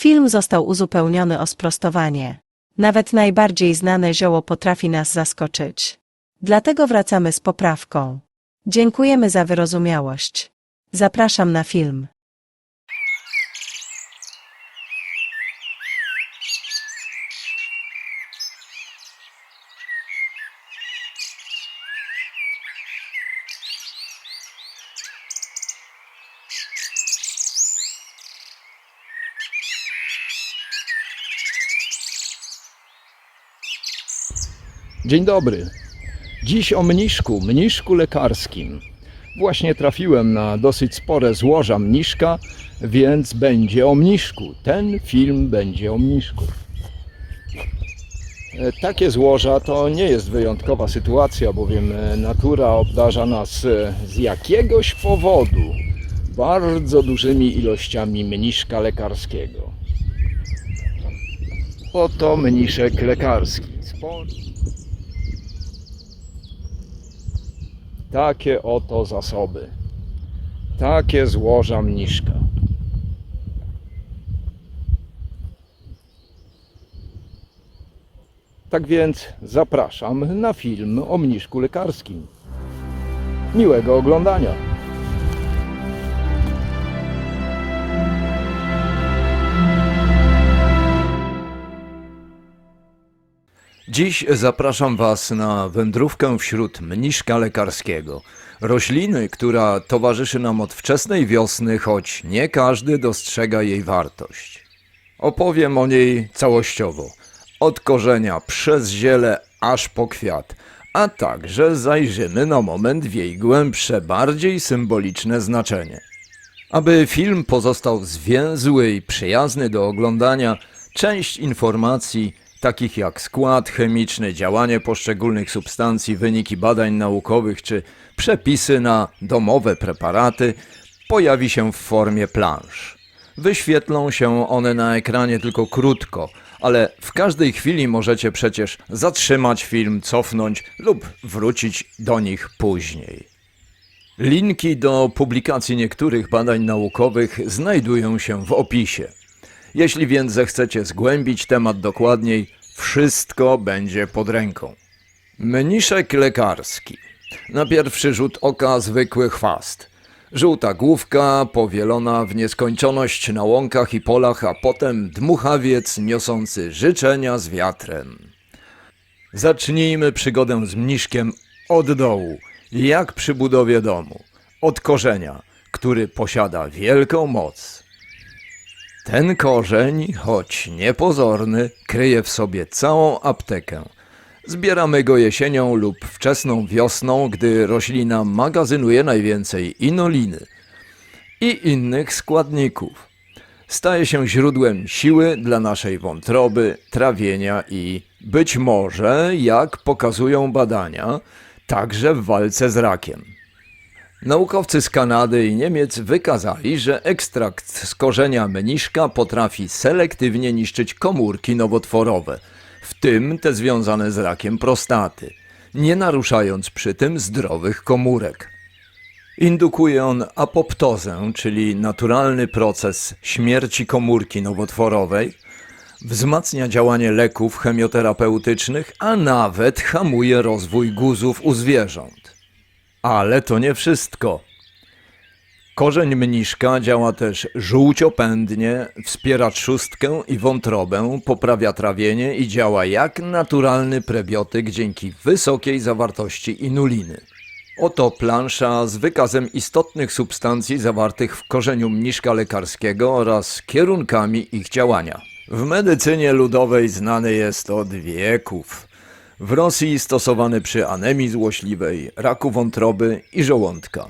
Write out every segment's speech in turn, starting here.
Film został uzupełniony o sprostowanie. Nawet najbardziej znane zioło potrafi nas zaskoczyć. Dlatego wracamy z poprawką. Dziękujemy za wyrozumiałość. Zapraszam na film. Dzień dobry. Dziś o mniszku, mniszku lekarskim. Właśnie trafiłem na dosyć spore złoża mniszka, więc będzie o mniszku. Ten film będzie o mniszku. E, Takie złoża to nie jest wyjątkowa sytuacja, bowiem e, natura obdarza nas e, z jakiegoś powodu bardzo dużymi ilościami mniszka lekarskiego. Oto mniszek lekarski. Takie oto zasoby. Takie złoża mniszka. Tak więc zapraszam na film o mniszku lekarskim. Miłego oglądania. Dziś zapraszam Was na wędrówkę wśród mniszka lekarskiego. Rośliny, która towarzyszy nam od wczesnej wiosny, choć nie każdy dostrzega jej wartość. Opowiem o niej całościowo. Od korzenia przez ziele aż po kwiat, a także zajrzymy na moment w jej głębsze, bardziej symboliczne znaczenie. Aby film pozostał zwięzły i przyjazny do oglądania, część informacji, takich jak skład chemiczny, działanie poszczególnych substancji, wyniki badań naukowych czy przepisy na domowe preparaty, pojawi się w formie plansz. Wyświetlą się one na ekranie tylko krótko, ale w każdej chwili możecie przecież zatrzymać film, cofnąć lub wrócić do nich później. Linki do publikacji niektórych badań naukowych znajdują się w opisie. Jeśli więc zechcecie zgłębić temat dokładniej, wszystko będzie pod ręką. Mniszek lekarski. Na pierwszy rzut oka zwykły chwast. Żółta główka powielona w nieskończoność na łąkach i polach, a potem dmuchawiec niosący życzenia z wiatrem. Zacznijmy przygodę z mniszkiem od dołu, jak przy budowie domu, od korzenia, który posiada wielką moc. Ten korzeń, choć niepozorny, kryje w sobie całą aptekę. Zbieramy go jesienią lub wczesną wiosną, gdy roślina magazynuje najwięcej inoliny i innych składników. Staje się źródłem siły dla naszej wątroby, trawienia i być może, jak pokazują badania, także w walce z rakiem. Naukowcy z Kanady i Niemiec wykazali, że ekstrakt z korzenia mniszka potrafi selektywnie niszczyć komórki nowotworowe, w tym te związane z rakiem prostaty, nie naruszając przy tym zdrowych komórek. Indukuje on apoptozę, czyli naturalny proces śmierci komórki nowotworowej, wzmacnia działanie leków chemioterapeutycznych, a nawet hamuje rozwój guzów u zwierząt. Ale to nie wszystko. Korzeń mniszka działa też żółciopędnie, wspiera trzustkę i wątrobę, poprawia trawienie i działa jak naturalny prebiotyk dzięki wysokiej zawartości inuliny. Oto plansza z wykazem istotnych substancji zawartych w korzeniu mniszka lekarskiego oraz kierunkami ich działania. W medycynie ludowej znany jest od wieków. W Rosji stosowany przy anemii złośliwej, raku wątroby i żołądka.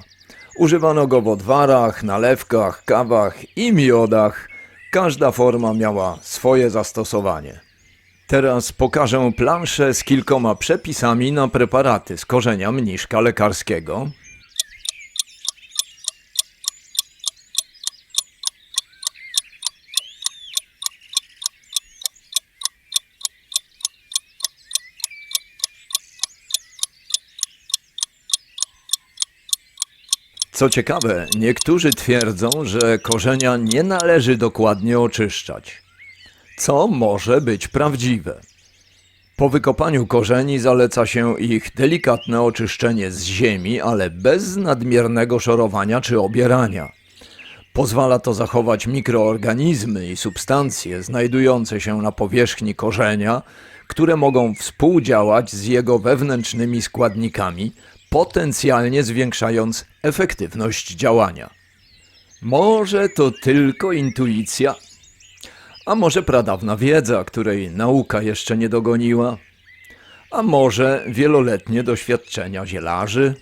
Używano go w odwarach, nalewkach, kawach i miodach. Każda forma miała swoje zastosowanie. Teraz pokażę planszę z kilkoma przepisami na preparaty z korzenia mniszka lekarskiego. Co ciekawe, niektórzy twierdzą, że korzenia nie należy dokładnie oczyszczać, co może być prawdziwe. Po wykopaniu korzeni zaleca się ich delikatne oczyszczenie z ziemi, ale bez nadmiernego szorowania czy obierania. Pozwala to zachować mikroorganizmy i substancje znajdujące się na powierzchni korzenia, które mogą współdziałać z jego wewnętrznymi składnikami, potencjalnie zwiększając efektywność działania. Może to tylko intuicja, a może pradawna wiedza, której nauka jeszcze nie dogoniła, a może wieloletnie doświadczenia zielarzy.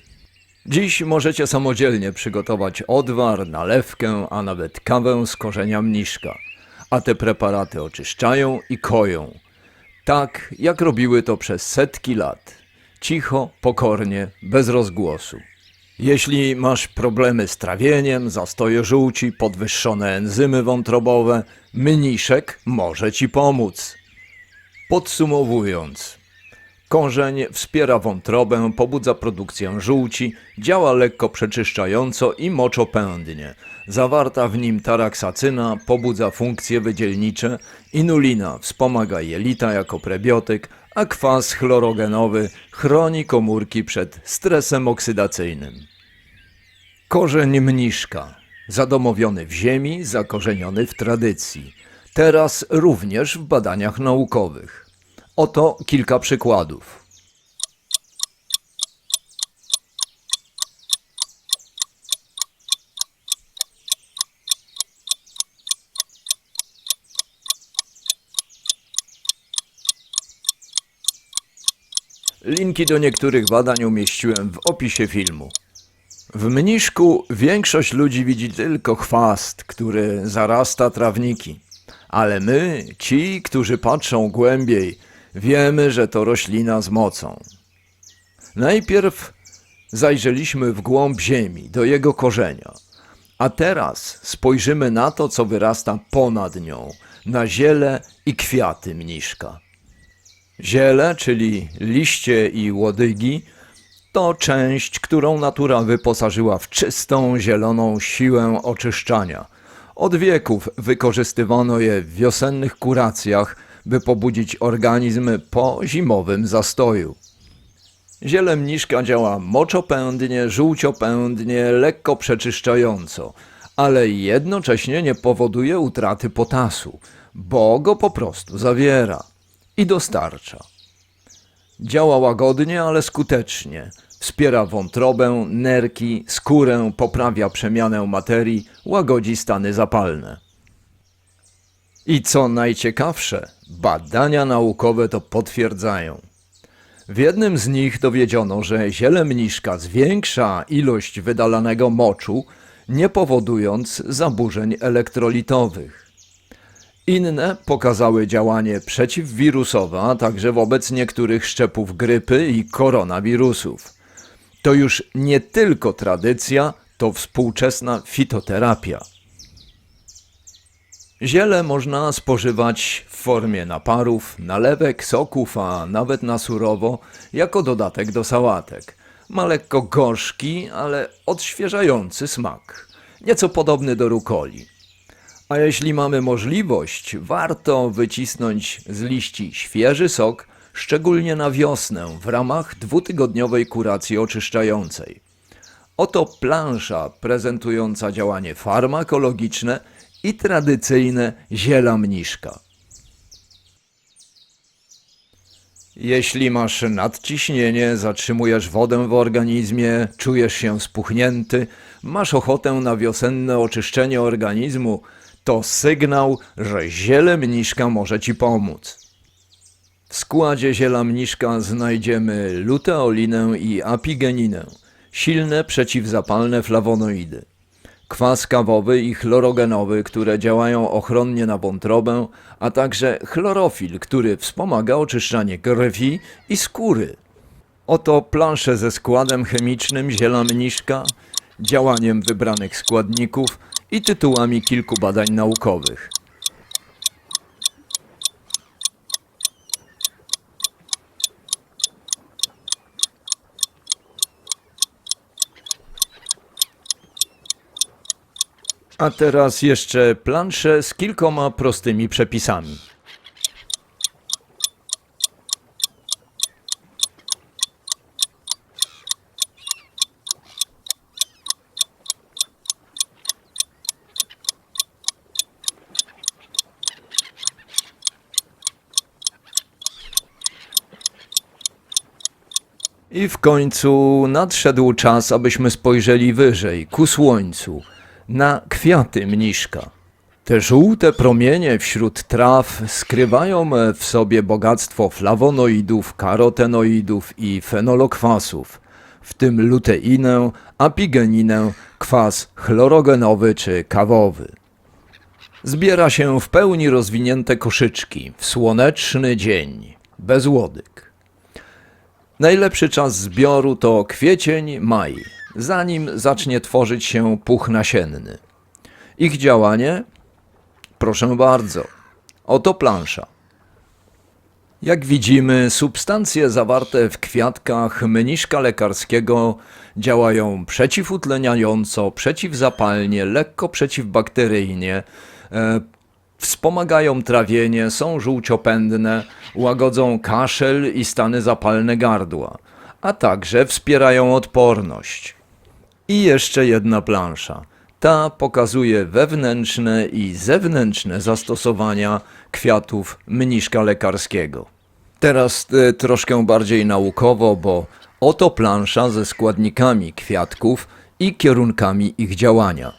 Dziś możecie samodzielnie przygotować odwar, nalewkę, a nawet kawę z korzenia mniszka, a te preparaty oczyszczają i koją, tak jak robiły to przez setki lat, cicho, pokornie, bez rozgłosu. Jeśli masz problemy z trawieniem, zastoje żółci, podwyższone enzymy wątrobowe, mniszek może ci pomóc. Podsumowując, korzeń wspiera wątrobę, pobudza produkcję żółci, działa lekko przeczyszczająco i moczopędnie. Zawarta w nim taraksacyna pobudza funkcje wydzielnicze, inulina wspomaga jelita jako prebiotyk, a kwas chlorogenowy chroni komórki przed stresem oksydacyjnym. Korzeń mniszka. Zadomowiony w ziemi, zakorzeniony w tradycji. Teraz również w badaniach naukowych. Oto kilka przykładów. Linki do niektórych badań umieściłem w opisie filmu. W mniszku większość ludzi widzi tylko chwast, który zarasta trawniki. Ale my, ci, którzy patrzą głębiej, wiemy, że to roślina z mocą. Najpierw zajrzeliśmy w głąb ziemi, do jego korzenia. A teraz spojrzymy na to, co wyrasta ponad nią, na ziele i kwiaty mniszka. Ziele, czyli liście i łodygi, to część, którą natura wyposażyła w czystą, zieloną siłę oczyszczania. Od wieków wykorzystywano je w wiosennych kuracjach, by pobudzić organizm po zimowym zastoju. Ziele mniszka działa moczopędnie, żółciopędnie, lekko przeczyszczająco, ale jednocześnie nie powoduje utraty potasu, bo go po prostu zawiera i dostarcza. Działa łagodnie, ale skutecznie. Wspiera wątrobę, nerki, skórę, poprawia przemianę materii, łagodzi stany zapalne. I co najciekawsze, badania naukowe to potwierdzają. W jednym z nich dowiedziono, że ziele mniszka zwiększa ilość wydalanego moczu, nie powodując zaburzeń elektrolitowych. Inne pokazały działanie przeciwwirusowe, a także wobec niektórych szczepów grypy i koronawirusów. To już nie tylko tradycja, to współczesna fitoterapia. Ziele można spożywać w formie naparów, nalewek, soków, a nawet na surowo, jako dodatek do sałatek. Ma lekko gorzki, ale odświeżający smak. Nieco podobny do rukoli. A jeśli mamy możliwość, warto wycisnąć z liści świeży sok, szczególnie na wiosnę, w ramach dwutygodniowej kuracji oczyszczającej. Oto plansza prezentująca działanie farmakologiczne i tradycyjne ziela mniszka. Jeśli masz nadciśnienie, zatrzymujesz wodę w organizmie, czujesz się spuchnięty, masz ochotę na wiosenne oczyszczenie organizmu, to sygnał, że ziele mniszka może ci pomóc. W składzie ziela mniszka znajdziemy luteolinę i apigeninę, silne przeciwzapalne flawonoidy. Kwas kawowy i chlorogenowy, które działają ochronnie na wątrobę, a także chlorofil, który wspomaga oczyszczanie krwi i skóry. Oto plansze ze składem chemicznym ziela mniszka, działaniem wybranych składników i tytułami kilku badań naukowych. A teraz jeszcze plansze z kilkoma prostymi przepisami. I w końcu nadszedł czas, abyśmy spojrzeli wyżej, ku słońcu, na kwiaty mniszka. Te żółte promienie wśród traw skrywają w sobie bogactwo flawonoidów, karotenoidów i fenolokwasów, w tym luteinę, apigeninę, kwas chlorogenowy czy kawowy. Zbiera się w pełni rozwinięte koszyczki w słoneczny dzień, bez łodyg. Najlepszy czas zbioru to kwiecień, maj, zanim zacznie tworzyć się puch nasienny. Ich działanie? Proszę bardzo. Oto plansza. Jak widzimy, substancje zawarte w kwiatkach mniszka lekarskiego działają przeciwutleniająco, przeciwzapalnie, lekko przeciwbakteryjnie, e, Wspomagają trawienie, są żółciopędne, łagodzą kaszel i stany zapalne gardła, a także wspierają odporność. I jeszcze jedna plansza. Ta pokazuje wewnętrzne i zewnętrzne zastosowania kwiatów mniszka lekarskiego. Teraz e, troszkę bardziej naukowo, bo oto plansza ze składnikami kwiatków i kierunkami ich działania.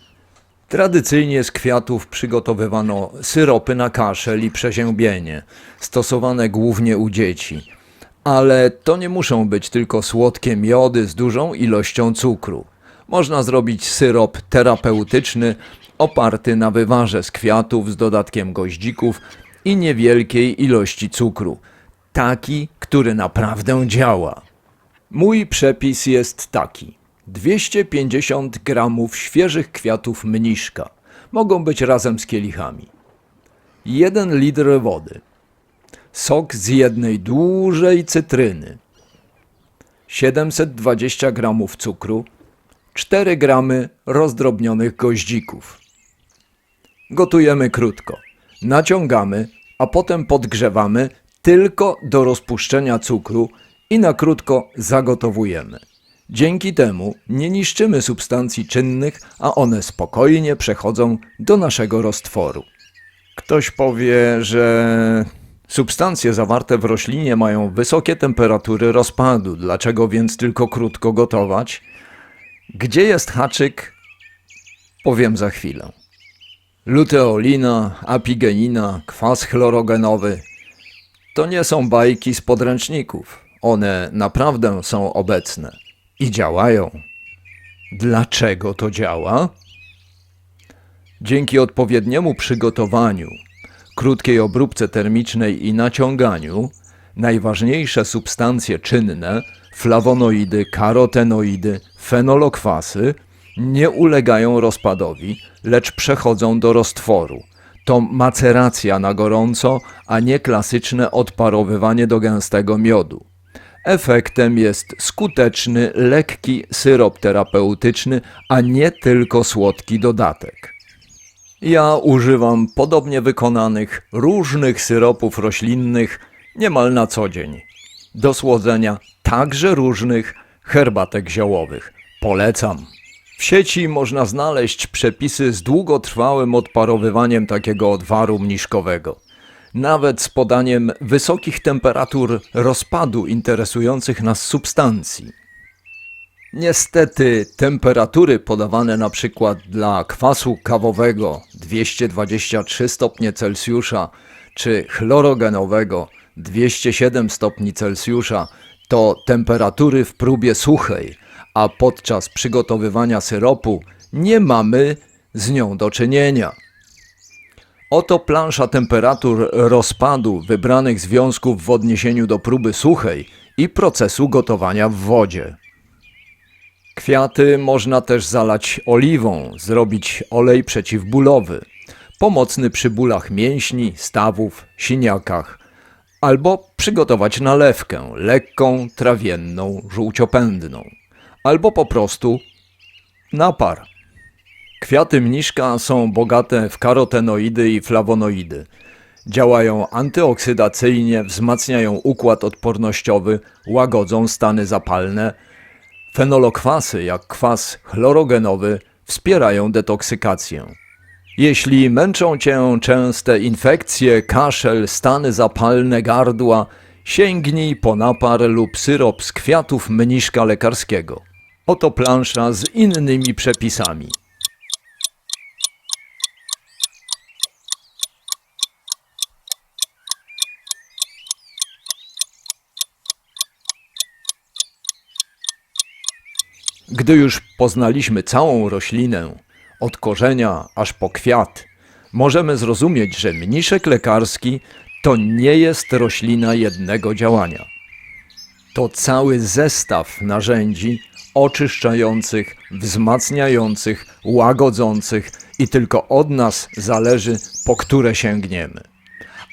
Tradycyjnie z kwiatów przygotowywano syropy na kaszel i przeziębienie, stosowane głównie u dzieci. Ale to nie muszą być tylko słodkie miody z dużą ilością cukru. Można zrobić syrop terapeutyczny oparty na wywarze z kwiatów z dodatkiem goździków i niewielkiej ilości cukru. Taki, który naprawdę działa. Mój przepis jest taki. 250 gramów świeżych kwiatów mniszka. Mogą być razem z kielichami. 1 litr wody. Sok z jednej dużej cytryny. 720 gramów cukru. 4 gramy rozdrobnionych goździków. Gotujemy krótko. Naciągamy, a potem podgrzewamy tylko do rozpuszczenia cukru i na krótko zagotowujemy. Dzięki temu nie niszczymy substancji czynnych, a one spokojnie przechodzą do naszego roztworu. Ktoś powie, że substancje zawarte w roślinie mają wysokie temperatury rozpadu, dlaczego więc tylko krótko gotować? Gdzie jest haczyk? Powiem za chwilę. Luteolina, apigenina, kwas chlorogenowy to nie są bajki z podręczników. One naprawdę są obecne i działają. Dlaczego to działa? Dzięki odpowiedniemu przygotowaniu, krótkiej obróbce termicznej i naciąganiu, najważniejsze substancje czynne, flawonoidy, karotenoidy, fenolokwasy, nie ulegają rozpadowi, lecz przechodzą do roztworu. To maceracja na gorąco, a nie klasyczne odparowywanie do gęstego miodu. Efektem jest skuteczny, lekki syrop terapeutyczny, a nie tylko słodki dodatek. Ja używam podobnie wykonanych różnych syropów roślinnych niemal na co dzień. Do słodzenia także różnych herbatek ziołowych. Polecam. W sieci można znaleźć przepisy z długotrwałym odparowywaniem takiego odwaru mniszkowego nawet z podaniem wysokich temperatur rozpadu interesujących nas substancji. Niestety temperatury podawane na przykład dla kwasu kawowego 223 stopnie Celsjusza czy chlorogenowego 207 stopni Celsjusza to temperatury w próbie suchej, a podczas przygotowywania syropu nie mamy z nią do czynienia. Oto plansza temperatur rozpadu wybranych związków w odniesieniu do próby suchej i procesu gotowania w wodzie. Kwiaty można też zalać oliwą, zrobić olej przeciwbólowy, pomocny przy bólach mięśni, stawów, siniakach, albo przygotować nalewkę lekką, trawienną, żółciopędną, albo po prostu napar. Kwiaty mniszka są bogate w karotenoidy i flawonoidy. Działają antyoksydacyjnie, wzmacniają układ odpornościowy, łagodzą stany zapalne. Fenolokwasy, jak kwas chlorogenowy, wspierają detoksykację. Jeśli męczą cię częste infekcje, kaszel, stany zapalne gardła, sięgnij po napar lub syrop z kwiatów mniszka lekarskiego. Oto plansza z innymi przepisami. Gdy już poznaliśmy całą roślinę, od korzenia aż po kwiat, możemy zrozumieć, że mniszek lekarski to nie jest roślina jednego działania. To cały zestaw narzędzi oczyszczających, wzmacniających, łagodzących i tylko od nas zależy, po które sięgniemy.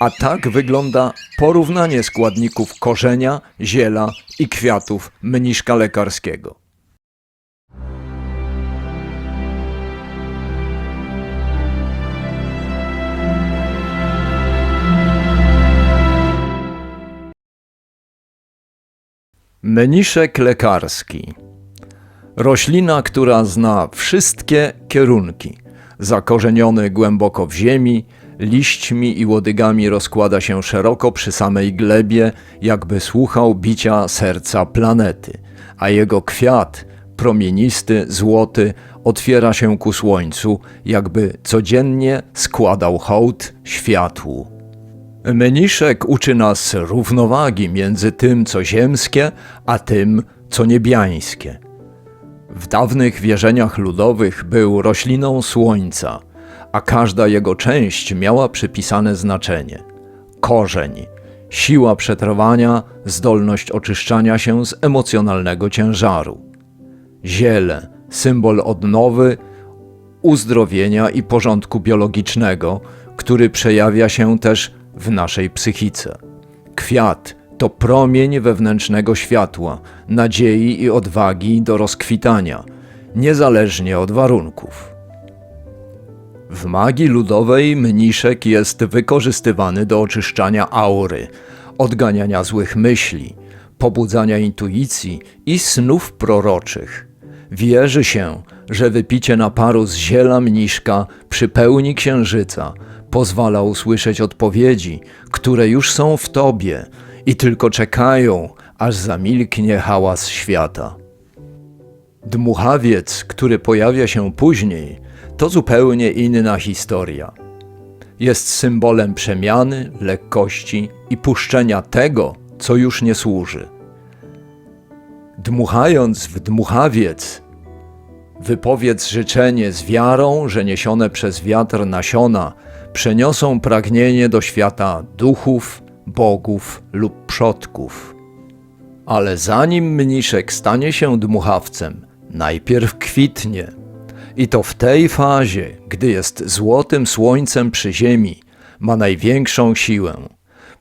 A tak wygląda porównanie składników korzenia, ziela i kwiatów mniszka lekarskiego. Mniszek lekarski. Roślina, która zna wszystkie kierunki. Zakorzeniony głęboko w ziemi, liśćmi i łodygami rozkłada się szeroko przy samej glebie, jakby słuchał bicia serca planety, a jego kwiat, promienisty, złoty, otwiera się ku słońcu, jakby codziennie składał hołd światłu. Mniszek uczy nas równowagi między tym, co ziemskie, a tym, co niebiańskie. W dawnych wierzeniach ludowych był rośliną słońca, a każda jego część miała przypisane znaczenie. Korzeń, siła przetrwania, zdolność oczyszczania się z emocjonalnego ciężaru. Ziele, symbol odnowy, uzdrowienia i porządku biologicznego, który przejawia się też w naszej psychice. Kwiat to promień wewnętrznego światła, nadziei i odwagi do rozkwitania, niezależnie od warunków. W magii ludowej mniszek jest wykorzystywany do oczyszczania aury, odganiania złych myśli, pobudzania intuicji i snów proroczych. Wierzy się, że wypicie naparu z ziela mniszka przy pełni księżyca pozwala usłyszeć odpowiedzi, które już są w tobie i tylko czekają, aż zamilknie hałas świata. Dmuchawiec, który pojawia się później, to zupełnie inna historia. Jest symbolem przemiany, lekkości i puszczenia tego, co już nie służy. Dmuchając w dmuchawiec, wypowiedz życzenie z wiarą, że niesione przez wiatr nasiona przeniosą pragnienie do świata duchów, bogów lub przodków. Ale zanim mniszek stanie się dmuchawcem, najpierw kwitnie. I to w tej fazie, gdy jest złotym słońcem przy ziemi, ma największą siłę.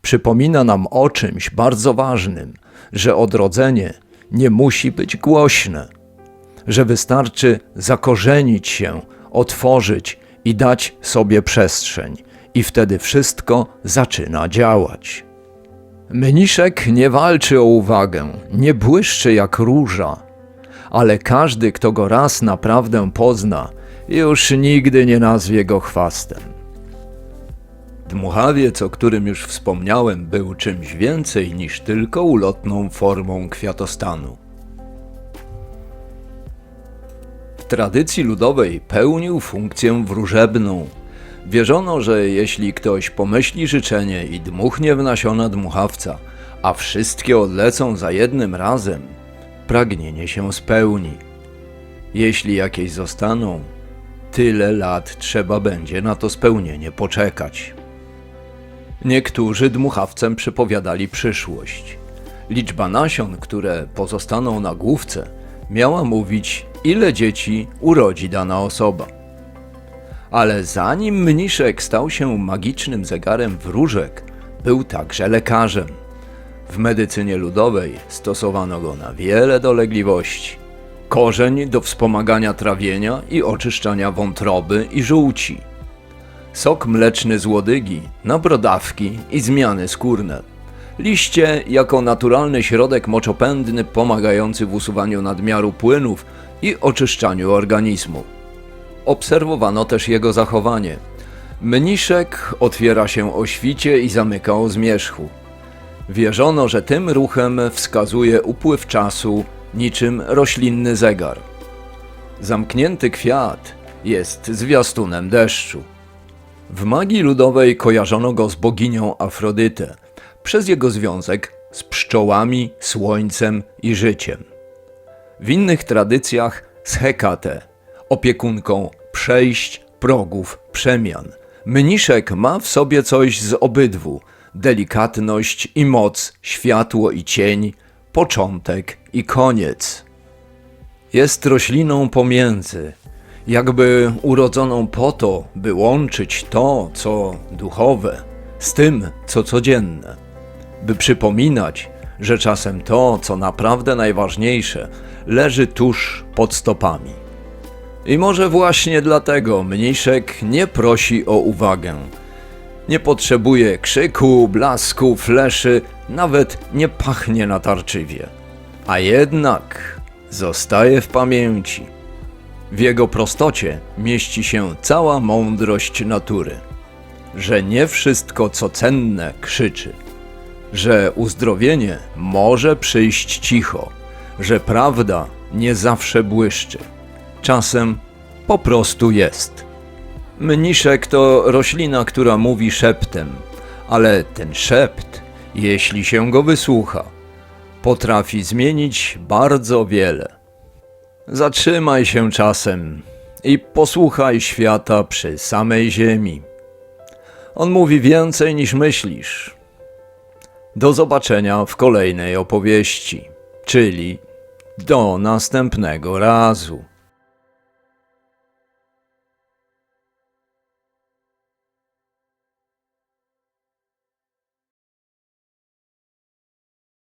Przypomina nam o czymś bardzo ważnym, że odrodzenie nie musi być głośne, że wystarczy zakorzenić się, otworzyć i dać sobie przestrzeń, i wtedy wszystko zaczyna działać. Mniszek nie walczy o uwagę, nie błyszczy jak róża, ale każdy, kto go raz naprawdę pozna, już nigdy nie nazwie go chwastem. Dmuchawiec, o którym już wspomniałem, był czymś więcej niż tylko ulotną formą kwiatostanu. W tradycji ludowej pełnił funkcję wróżebną. Wierzono, że jeśli ktoś pomyśli życzenie i dmuchnie w nasiona dmuchawca, a wszystkie odlecą za jednym razem, pragnienie się spełni. Jeśli jakieś zostaną, tyle lat trzeba będzie na to spełnienie poczekać. Niektórzy dmuchawcem przepowiadali przyszłość. Liczba nasion, które pozostaną na główce, miała mówić, ile dzieci urodzi dana osoba. Ale zanim mniszek stał się magicznym zegarem wróżek, był także lekarzem. W medycynie ludowej stosowano go na wiele dolegliwości. korzeń do wspomagania trawienia i oczyszczania wątroby i żółci, sok mleczny z łodygi na brodawki i zmiany skórne, liście jako naturalny środek moczopędny pomagający w usuwaniu nadmiaru płynów i oczyszczaniu organizmu. Obserwowano też jego zachowanie. Mniszek otwiera się o świcie i zamyka o zmierzchu. Wierzono, że tym ruchem wskazuje upływ czasu niczym roślinny zegar. Zamknięty kwiat jest zwiastunem deszczu. W magii ludowej kojarzono go z boginią Afrodytę przez jego związek z pszczołami, słońcem i życiem. W innych tradycjach z Hekate, opiekunką przejść, progów, przemian. Mniszek ma w sobie coś z obydwu: delikatność i moc, światło i cień, początek i koniec. Jest rośliną pomiędzy, jakby urodzoną po to, by łączyć to, co duchowe, z tym, co codzienne, by przypominać, że czasem to, co naprawdę najważniejsze, leży tuż pod stopami. I może właśnie dlatego mniszek nie prosi o uwagę. Nie potrzebuje krzyku, blasku, fleszy, nawet nie pachnie natarczywie. A jednak zostaje w pamięci. W jego prostocie mieści się cała mądrość natury. Że nie wszystko, co cenne, krzyczy. Że uzdrowienie może przyjść cicho. Że prawda nie zawsze błyszczy. Czasem po prostu jest. Mniszek to roślina, która mówi szeptem, ale ten szept, jeśli się go wysłucha, potrafi zmienić bardzo wiele. Zatrzymaj się czasem i posłuchaj świata przy samej ziemi. On mówi więcej niż myślisz. Do zobaczenia w kolejnej opowieści, czyli do następnego razu.